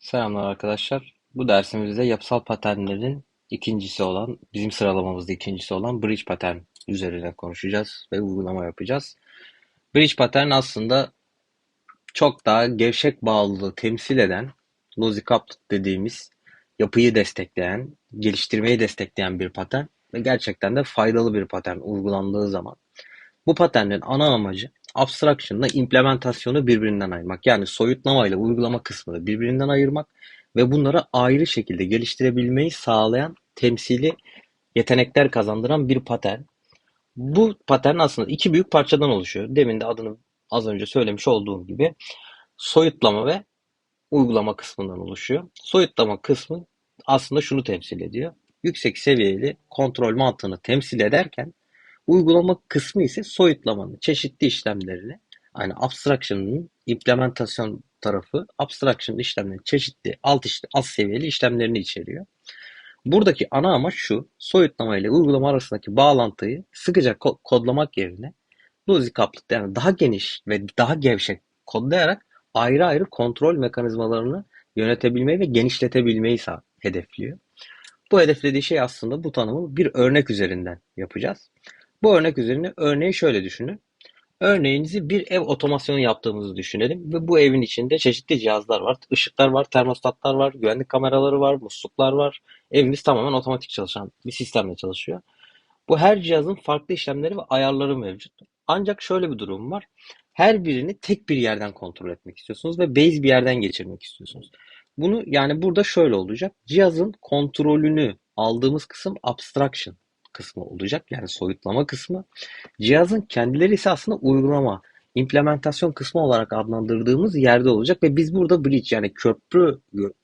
Selamlar arkadaşlar. Bu dersimizde yapısal paternlerin ikincisi olan, bizim sıralamamızda ikincisi olan bridge pattern üzerine konuşacağız ve uygulama yapacağız. Bridge pattern aslında çok daha gevşek bağlılığı temsil eden, logic coupled dediğimiz yapıyı destekleyen, geliştirmeyi destekleyen bir patern ve gerçekten de faydalı bir patern uygulandığı zaman. Bu patternin ana amacı abstraction'la implementasyonu birbirinden ayırmak. Yani soyutlama ile uygulama kısmını birbirinden ayırmak ve bunları ayrı şekilde geliştirebilmeyi sağlayan temsili yetenekler kazandıran bir patern. Bu patern aslında iki büyük parçadan oluşuyor. Demin de adını az önce söylemiş olduğum gibi soyutlama ve uygulama kısmından oluşuyor. Soyutlama kısmı aslında şunu temsil ediyor. Yüksek seviyeli kontrol mantığını temsil ederken Uygulama kısmı ise soyutlamanın çeşitli işlemlerini, yani abstraction'ın implementasyon tarafı abstraction işlemlerinin çeşitli alt, işte, alt seviyeli işlemlerini içeriyor. Buradaki ana amaç şu, soyutlama ile uygulama arasındaki bağlantıyı sıkıca kodlamak yerine logic couplet yani daha geniş ve daha gevşek kodlayarak ayrı ayrı kontrol mekanizmalarını yönetebilmeyi ve genişletebilmeyi hedefliyor. Bu hedeflediği şey aslında bu tanımı bir örnek üzerinden yapacağız. Bu örnek üzerine örneği şöyle düşünün. Örneğinizi bir ev otomasyonu yaptığımızı düşünelim ve bu evin içinde çeşitli cihazlar var. Işıklar var, termostatlar var, güvenlik kameraları var, musluklar var. Evimiz tamamen otomatik çalışan bir sistemle çalışıyor. Bu her cihazın farklı işlemleri ve ayarları mevcut. Ancak şöyle bir durum var. Her birini tek bir yerden kontrol etmek istiyorsunuz ve base bir yerden geçirmek istiyorsunuz. Bunu yani burada şöyle olacak. Cihazın kontrolünü aldığımız kısım abstraction kısmı olacak. Yani soyutlama kısmı. Cihazın kendileri ise aslında uygulama, implementasyon kısmı olarak adlandırdığımız yerde olacak ve biz burada bridge yani köprü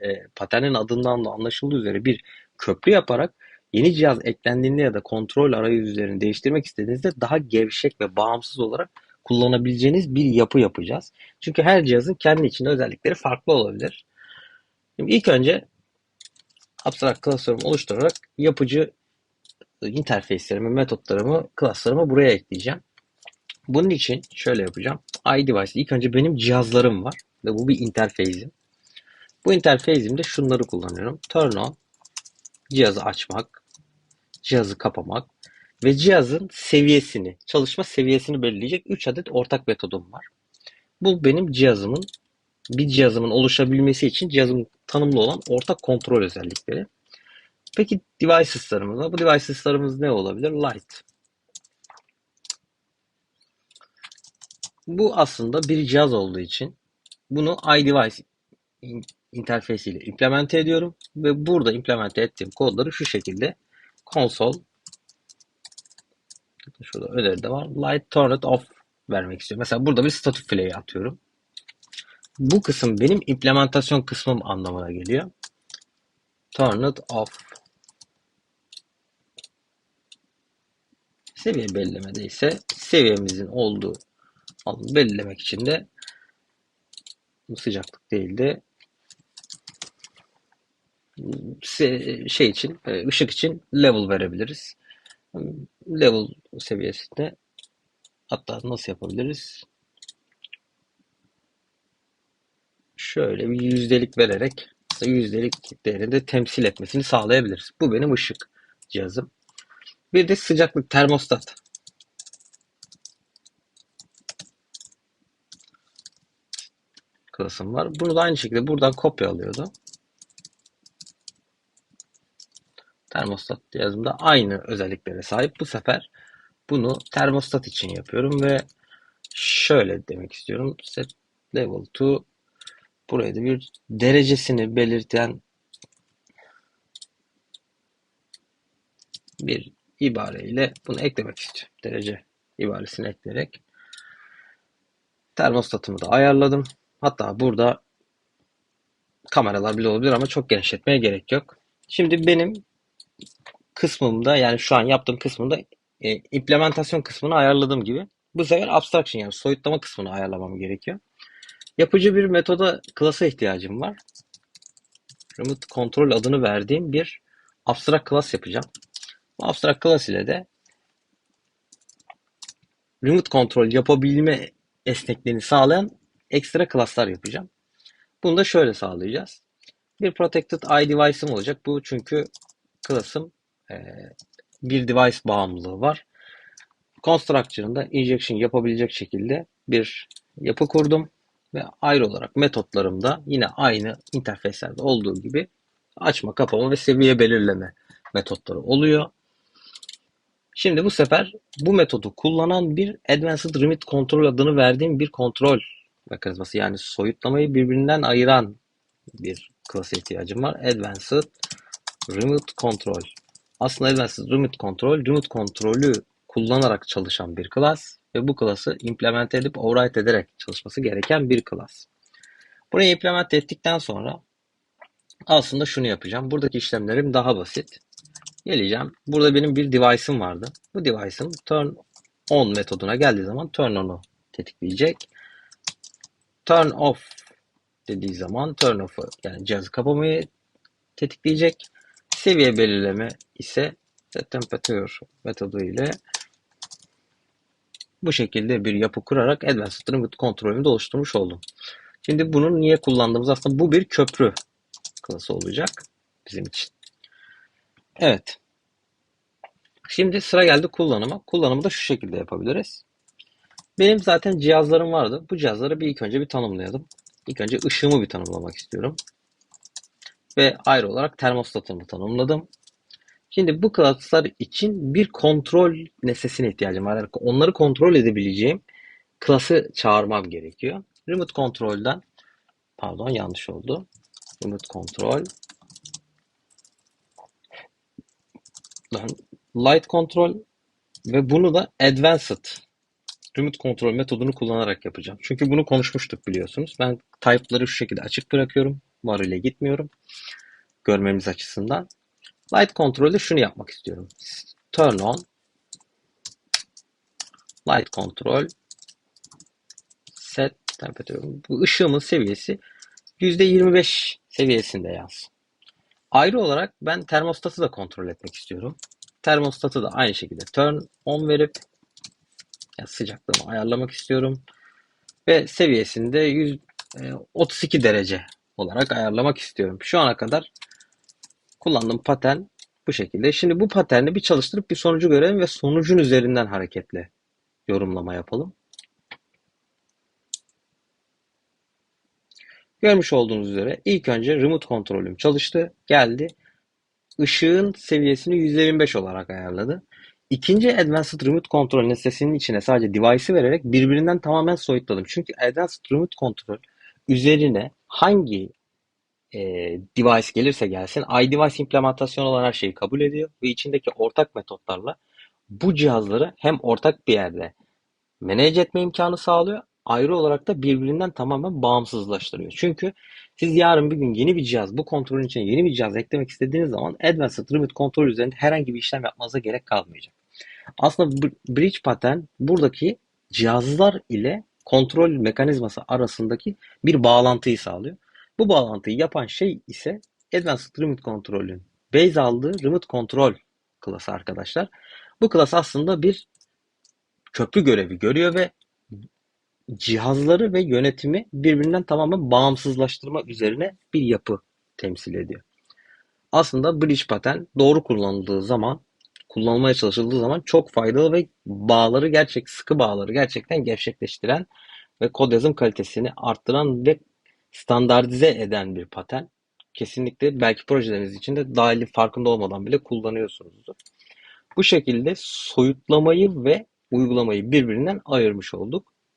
e, paternin adından da anlaşıldığı üzere bir köprü yaparak yeni cihaz eklendiğinde ya da kontrol arayüzlerini değiştirmek istediğinizde daha gevşek ve bağımsız olarak kullanabileceğiniz bir yapı yapacağız. Çünkü her cihazın kendi içinde özellikleri farklı olabilir. Şimdi ilk önce abstract klasörümü oluşturarak yapıcı interface'lerimi, metotlarımı, class'larımı buraya ekleyeceğim. Bunun için şöyle yapacağım. iDevice ilk önce benim cihazlarım var ve bu bir interface'im. Bu interface'imde şunları kullanıyorum. Turn on, cihazı açmak, cihazı kapamak ve cihazın seviyesini, çalışma seviyesini belirleyecek 3 adet ortak metodum var. Bu benim cihazımın, bir cihazımın oluşabilmesi için cihazımın tanımlı olan ortak kontrol özellikleri. Peki devices'larımız var. Bu devices'larımız ne olabilir? Light. Bu aslında bir cihaz olduğu için bunu iDevice interface ile implemente ediyorum ve burada implemente ettiğim kodları şu şekilde console şurada öneride var. Light turn it off vermek istiyorum. Mesela burada bir static flag atıyorum. Bu kısım benim implementasyon kısmım anlamına geliyor. Turn it off Seviye belirlemede ise seviyemizin olduğu alanı belirlemek için de sıcaklık değil de şey için, e, ışık için level verebiliriz. Level seviyesinde hatta nasıl yapabiliriz? Şöyle bir yüzdelik vererek yüzdelik değerinde temsil etmesini sağlayabiliriz. Bu benim ışık cihazım. Bir de sıcaklık termostat. klasım var. Bunu da aynı şekilde buradan kopya alıyordu. Termostat yazımda aynı özelliklere sahip. Bu sefer bunu termostat için yapıyorum ve şöyle demek istiyorum. Set level to buraya da bir derecesini belirten bir ibareyle bunu eklemek istiyorum. Derece ibaresini ekleyerek termostatımı da ayarladım. Hatta burada kameralar bile olabilir ama çok genişletmeye gerek yok. Şimdi benim kısmımda yani şu an yaptığım kısmında e, implementasyon kısmını ayarladığım gibi bu sefer abstraction yani soyutlama kısmını ayarlamam gerekiyor. Yapıcı bir metoda klasa ihtiyacım var. Remote Control adını verdiğim bir abstract class yapacağım. Abstract Class ile de remote kontrol yapabilme esnekliğini sağlayan ekstra klaslar yapacağım. Bunu da şöyle sağlayacağız. bir protected iDevice'ım olacak. Bu çünkü class'ım e, bir device bağımlılığı var. Constructor'ında injection yapabilecek şekilde bir yapı kurdum ve ayrı olarak metotlarımda yine aynı interfeyslerde olduğu gibi açma, kapama ve seviye belirleme metotları oluyor. Şimdi bu sefer bu metodu kullanan bir Advanced Remit Control adını verdiğim bir kontrol mekanizması yani soyutlamayı birbirinden ayıran bir klasa ihtiyacım var. Advanced Remote Control. Aslında Advanced Remote Control, remote kontrolü kullanarak çalışan bir klas ve bu klası implement edip override ederek çalışması gereken bir klas. Burayı implement ettikten sonra aslında şunu yapacağım. Buradaki işlemlerim daha basit. Geleceğim. Burada benim bir device'ım vardı. Bu device'ım turn on metoduna geldiği zaman turn on'u tetikleyecek. Turn off dediği zaman turn off'u yani cihazı kapamayı tetikleyecek. Seviye belirleme ise temperature metodu ile bu şekilde bir yapı kurarak Advanced Remote kontrolümü de oluşturmuş oldum. Şimdi bunu niye kullandığımız aslında bu bir köprü klası olacak bizim için. Evet. Şimdi sıra geldi kullanıma. Kullanımı da şu şekilde yapabiliriz. Benim zaten cihazlarım vardı. Bu cihazları bir ilk önce bir tanımlayalım. İlk önce ışığımı bir tanımlamak istiyorum. Ve ayrı olarak termostatımı tanımladım. Şimdi bu klaslar için bir kontrol nesnesine ihtiyacım var. Onları kontrol edebileceğim klası çağırmam gerekiyor. Remote Control'dan pardon yanlış oldu. Remote Control Light Control ve bunu da Advanced Remote Control metodunu kullanarak yapacağım. Çünkü bunu konuşmuştuk biliyorsunuz. Ben type'ları şu şekilde açık bırakıyorum. Var ile gitmiyorum. Görmemiz açısından. Light Control'de şunu yapmak istiyorum. Turn on Light Control Set Temperature. Bu ışığımın seviyesi %25 seviyesinde yaz. Ayrı olarak ben termostatı da kontrol etmek istiyorum. Termostatı da aynı şekilde turn on verip yani sıcaklığımı ayarlamak istiyorum. Ve seviyesinde 100, 32 derece olarak ayarlamak istiyorum. Şu ana kadar kullandığım patern bu şekilde. Şimdi bu paterni bir çalıştırıp bir sonucu görelim ve sonucun üzerinden hareketle yorumlama yapalım. Görmüş olduğunuz üzere ilk önce remote kontrolüm çalıştı. Geldi. Işığın seviyesini %25 olarak ayarladı. İkinci Advanced Remote Control nesnesinin içine sadece device'ı vererek birbirinden tamamen soyutladım. Çünkü Advanced Remote Control üzerine hangi e, device gelirse gelsin iDevice implementasyon olan her şeyi kabul ediyor ve içindeki ortak metotlarla bu cihazları hem ortak bir yerde manage etme imkanı sağlıyor ayrı olarak da birbirinden tamamen bağımsızlaştırıyor. Çünkü siz yarın bir gün yeni bir cihaz, bu kontrolün içine yeni bir cihaz eklemek istediğiniz zaman Advanced Remote Control üzerinde herhangi bir işlem yapmanıza gerek kalmayacak. Aslında Bridge Pattern buradaki cihazlar ile kontrol mekanizması arasındaki bir bağlantıyı sağlıyor. Bu bağlantıyı yapan şey ise Advanced Remote Control'ün base aldığı Remote Control klası arkadaşlar. Bu klas aslında bir köprü görevi görüyor ve cihazları ve yönetimi birbirinden tamamen bağımsızlaştırma üzerine bir yapı temsil ediyor. Aslında bridge pattern doğru kullanıldığı zaman, kullanılmaya çalışıldığı zaman çok faydalı ve bağları gerçek sıkı bağları gerçekten gevşekleştiren ve kod yazım kalitesini arttıran ve standartize eden bir patern. Kesinlikle belki projeleriniz içinde dahili farkında olmadan bile kullanıyorsunuzdur. Bu şekilde soyutlamayı ve uygulamayı birbirinden ayırmış olduk.